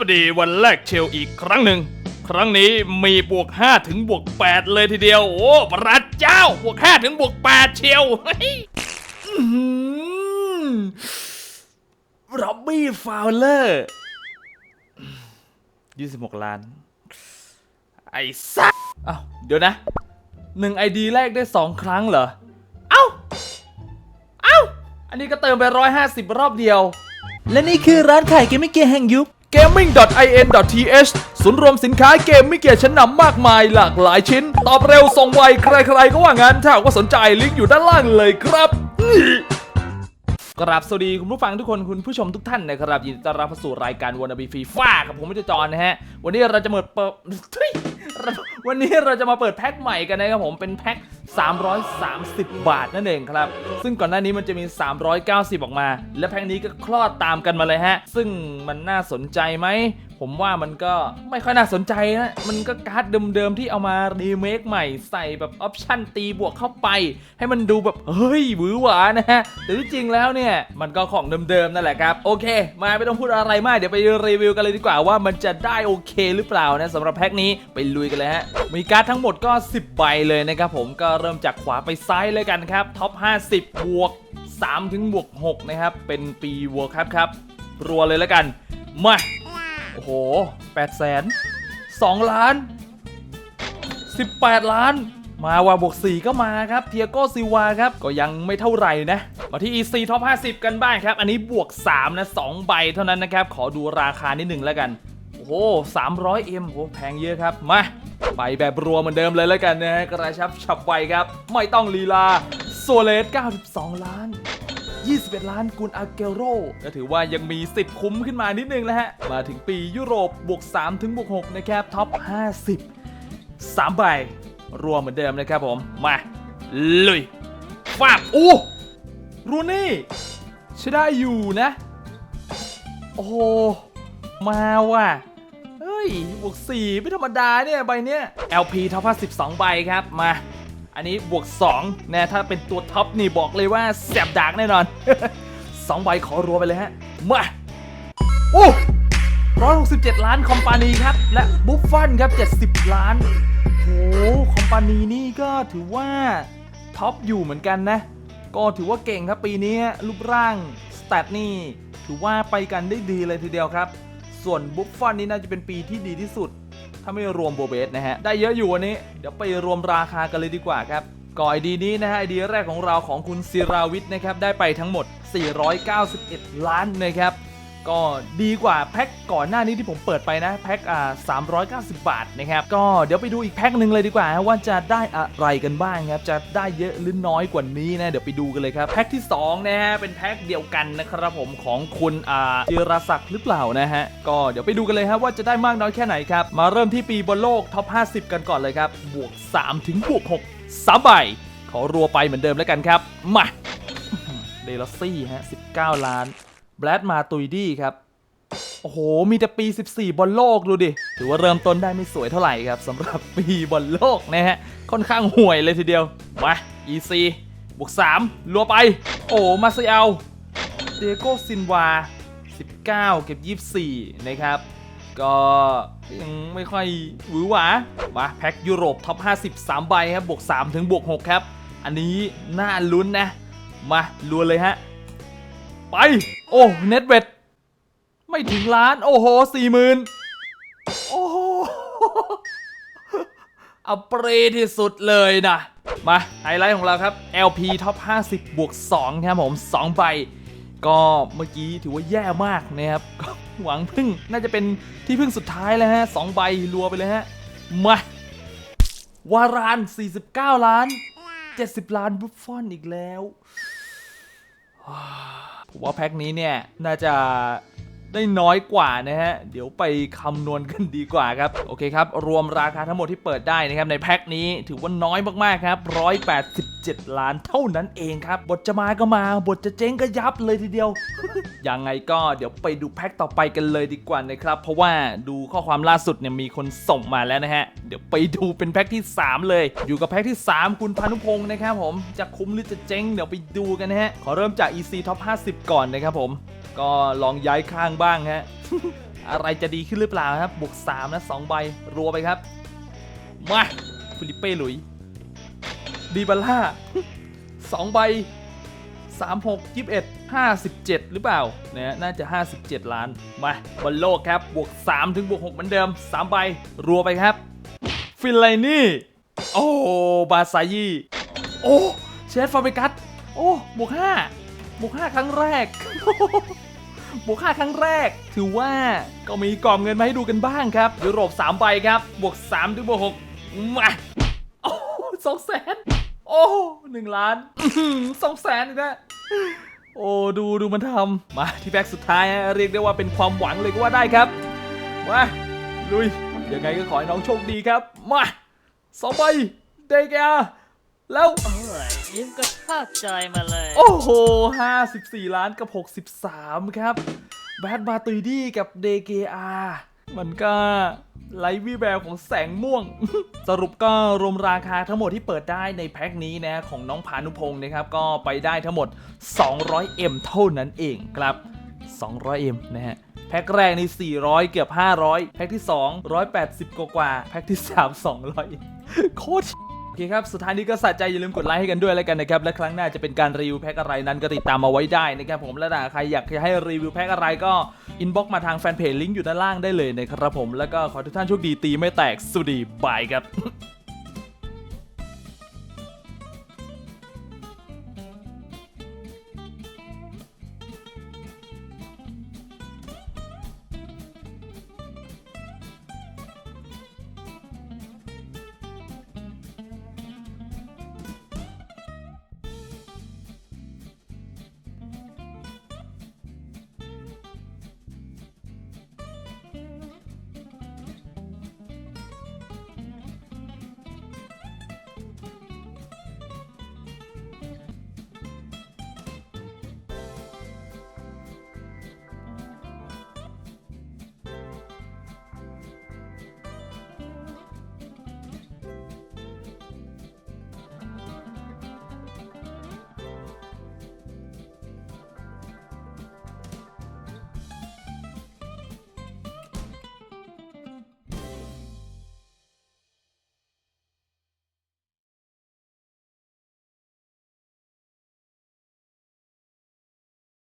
วัสดีวันแรกเชลอีกครั้งหนึ่ง ครั้งนี้มีบวก 5 ถึงบวก 8 เลยทีเดียว โอ้พระเจ้าบวก 5 ถึงบวก 8 เชียวเฮ้ยร็อบบี้ฟาวเลอร์26ล้าน ไอ้สัสอ้าวเดี๋ยวนะหนึ่งไอดีแรกได้2ครั้งเหรอ เอ้า เอ้า อันนี้ก็เติมไป150รอบเดียว และนี่คือร้านขายเกมมิเกียร์แห่งยุค gaming.in.th ศูนย์รวมสินค้าเกมม่เกียชั้นนำมากมายหลากหลายชิ้น ตอบเร็วส่งไว ใครๆ ก็ว่างั้น ถ้าหากว่าสนใจลิงก์อยู่ด้านล่างเลยครับ กราบสวัสดีคุณผู้ฟังทุกคนคุณผู้ชมทุกท่านนะครับ ยินดีต้อนรับเข้าสู่รายการวันบีฟีฟ้ากับผมมิจจอนนะฮะ วันนี้เราจะเปิดเปิดวันนี้เราจะมาเปิดแพ็คใหม่กันนะครับผมเป็นแพ็ค 330 บาทนั่นเองครับ ซึ่งก่อนหน้านี้มันจะมี 390 ออกมา และแพ็คนี้ก็คลอดตามกันมาเลยฮะ ซึ่งมันน่าสนใจไหม ผมว่ามันก็ไม่ค่อยน่าสนใจนะ มันก็การ์ดเดิมๆ ที่เอามารีเมคใหม่ใส่แบบออปชั่นตีบวกเข้าไป ให้มันดูแบบ เฮ้ยหวือหวานะฮะแต่ที่จริงแล้วเนี่ย มันก็ของเดิมๆ นั่นแหละครับ โอเค มาไม่ต้องพูดอะไรมาก เดี๋ยวไปรีวิวกันเลยดีกว่าว่ามันจะได้โอเคหรือเปล่านะสำหรับแพ็คนี้ไปลุยกันเลยฮะมีการ์ดทั้งหมดก็ 10 ใบเลยนะครับผมก็เริ่มจากขวาไปซ้ายเลยกันครับท็อป 50 บวก 3 ถึงบวก 6 นะครับ เป็นปีวัวครับครับรัวเลยแล้วกัน มา อ้โห8แสน2ล้าน 18 ล้าน มาว่าบวก 4 ก็มาครับเทียโกซิวาครับ ก็ยังไม่เท่าไหร่นะ มาที่ EC Top 50 กันบ้างครับ อันนี้บวก 3 นะ 2 ใบเท่านั้นนะครับ ขอดูราคานิดหนึ่งแล้วกัน โอ้โห 300M โอ้โหแพงเยอะครับ มา ไปแบบรวมเหมือนเดิมเลยแล้วกันนะฮะกระชับฉับไวครับ ไม่ต้องลีลาโซเลส92 ล้าน 21 ล้านกุนอาเกโรก็ถือว่ายังมีสิทธิ์คุ้มขึ้นมานิดนึงแล้วฮะ มาถึงปียุโรปบวก3ถึงบวก6นะครับท็อป 50 3 ใบ รวมเหมือนเดิมนะครับผม มาลุยฟาบอู้รูนี่ใช้ได้อยู่นะ โอ้โห มาว่ะเฮ้ยบวก4ไม่ธรรมดาเนี่ย ใบเนี้ย LP ท็อป 52 ใบครับมา อันนี้บวก2นะถ้าเป็นตัวท็อปนี่บอกเลยว่าแสบดากแน่นอน 2 ใบขอรัวไปเลยฮะ มาโอ้167 ล้านคอมปานีครับ และบุฟฟอนครับ 70 ล้านโหคอมปานีนี่ก็ถือว่าท็อปอยู่เหมือนกันนะ ก็ถือว่าเก่งครับปีนี้รูปร่างสแตทนี่ถือว่าไปกันได้ดีเลยทีเดียวครับ ส่วนบุฟฟอนนี่น่าจะเป็นปีที่ดีที่สุด ถ้าไม่รวมโบเบสนะฮะ ได้เยอะอยู่วันนี้ เดี๋ยวไปรวมราคากันเลยดีกว่าครับก่อไอดีนี้นะฮะไอดีแรกของเราของคุณศิราวิทย์นะครับ ได้ไปทั้งหมด 491 ล้านนะครับ ก็ดีกว่าแพ็คก่อนหน้านี้ที่ผมเปิดไปนะแพ็คอ่า390 บาทนะครับก็เดี๋ยวไปดูอีกแพ็คหนึ่งเลยดีกว่าว่าจะได้อะไรกันบ้างครับจะได้เยอะหรือน้อยกว่านี้นะเดี๋ยวไปดูกันเลยครับแพ็คที่2นะฮะเป็นแพ็คเดียวกันนะครับผมของคุณอ่าจิรศักดิ์หรือเปล่านะฮะก็เดี๋ยวไปดูกันเลยครับว่าจะได้มากน้อยแค่ไหนครับมาเริ่มที่ปีบนโลกท็อป 50 กันก่อนเลยครับบวก3ถึงบวก6 3ใบขอรัวไปเหมือนเดิมแล้วกันครับมาเดลซี่ฮะ19 ล้าน แบลดมาตุยดี้ครับ โอ้โห มีแต่ปี 14 บอลโลกดูดิ ถือว่าเริ่มต้นได้ไม่สวยเท่าไหร่ครับสำหรับปีบอลโลกนะฮะ ค่อนข้างห่วยเลยทีเดียว มา EC บวก3รัวไป โอ้มาเซียลเดโกซินวา 19 เก็บ 24 นะครับ ก็ยังไม่ค่อยหวือหวา มาแพ็คยุโรปท็อป 50 3 ใบครับ บวก 3 ถึงบวก 6 ครับ อันนี้น่าลุ้นนะ มารัวเลยฮะ ไป โอ้เน็ตเวทไม่ถึงล้าน โอ้โหสี่หมื่นโอ้โหเอาเปรย์ที่สุดเลยนะ มา ไฮไลท์ของเราครับ LP ท็อป50 บวก 2 ครับผม 2 ใบ ก็เมื่อกี้ถือว่าแย่มากนะครับ ก็หวังพึ่งน่าจะเป็นที่พึ่งสุดท้ายแล้วฮะ 2 ใบรัวไปเลยฮะ มาวาราน 49 ล้าน 70 ล้านบุฟฟอนอีกแล้ว ว่าแพ็คนี้เนี่ยน่าจะ ได้น้อยกว่านะฮะ เดี๋ยวไปคำนวณกันดีกว่าครับ โอเคครับ รวมราคาทั้งหมดที่เปิดได้นะครับ ในแพ็คนี้ถือว่าน้อยมากๆครับ 187 ล้านเท่านั้นเองครับ บทจะมาก็มา บทจะเจ๊งก็ยับเลยทีเดียว ยังไงก็เดี๋ยวไปดูแพ็คต่อไปกันเลยดีกว่านะครับ เพราะว่าดูข้อความล่าสุดเนี่ยมีคนส่งมาแล้วนะฮะ เดี๋ยวไปดูเป็นแพ็คที่ 3 เลย อยู่กับแพ็คที่ 3 คุณพานุพงศ์นะครับผม จะคุ้มหรือจะเจ๊งเดี๋ยวไปดูกันนะฮะ ขอเริ่มจาก EC Top 50 ก่อนนะครับผม ก็ลองย้ายข้างบ้างฮะ อะไรจะดีขึ้นหรือเปล่าครับ บวก3นะ2ใบรัวไปครับ มาฟิลิปเป้หลุย ดีบัลล่า2ใบ3 6 21 57 หรือเปล่าเนี่ยน่าจะ 57 ล้าน มาบอลโลกครับ บวก 3 ถึงบวก 6 เหมือนเดิม 3 ใบ รัวไปครับ ฟิลไลนี่ โอ้ บาซายีโอ้ เชฟฟาเบกัส โอ้ บวก 5 บวก 5 ครั้งแรก บวก5ครั้งแรก ถือว่าก็มีกล่องเงินมาให้ดูกันบ้างครับ ยุโรป3ใบครับ บวก3ถึงบวก6มาโอ้สองแสนโอ้หนึ่งล้านสองแสนอีกแล้วโอ้ดูดูมันทำมาที่แบ็กสุดท้ายเรียกได้ว่าเป็นความหวังเลยก็ว่าได้ครับมาลุยยังไงก็ขอให้น้องโชคดีครับ มาสองใบเดกา แล้วโอ้ยยิ้มกระชากใจมาเลยโอ้โห 54 ล้านกับ 63 ครับ แบดมาตุยดี้กับเดเกอามันก็ไร้วิแววของแสงม่วง สรุปก็รวมราคาทั้งหมดที่เปิดได้ในแพ็คนี้นะของน้องพานุพงศ์นะครับ ก็ไปได้ทั้งหมด 200M เท่านั้นเองครับ 200M นะฮะ แพ็คแรกนี่ 400 เกือบ 500 แพ็คที่ 2 180 กว่ากว่าๆแพ็คที่ 3 200 โคตรโอ เคครับ สุดท้ายนี้ก็สะใจอย่าลืมกดไลค์ให้กันด้วยแล้วกันนะครับ และครั้งหน้าจะเป็นการรีวิวแพ็คอะไรนั้นก็ติดตามมาไว้ได้นะครับผมและถ้าใครอยากให้รีวิวแพ็คอะไรก็อินบ็อกมาทางแฟนเพจลิงก์อยู่ด้านล่างได้เลยนะครับผมแล้วก็ขอทุกท่านโชคดีตีไม่แตกสวัสดีบายครับ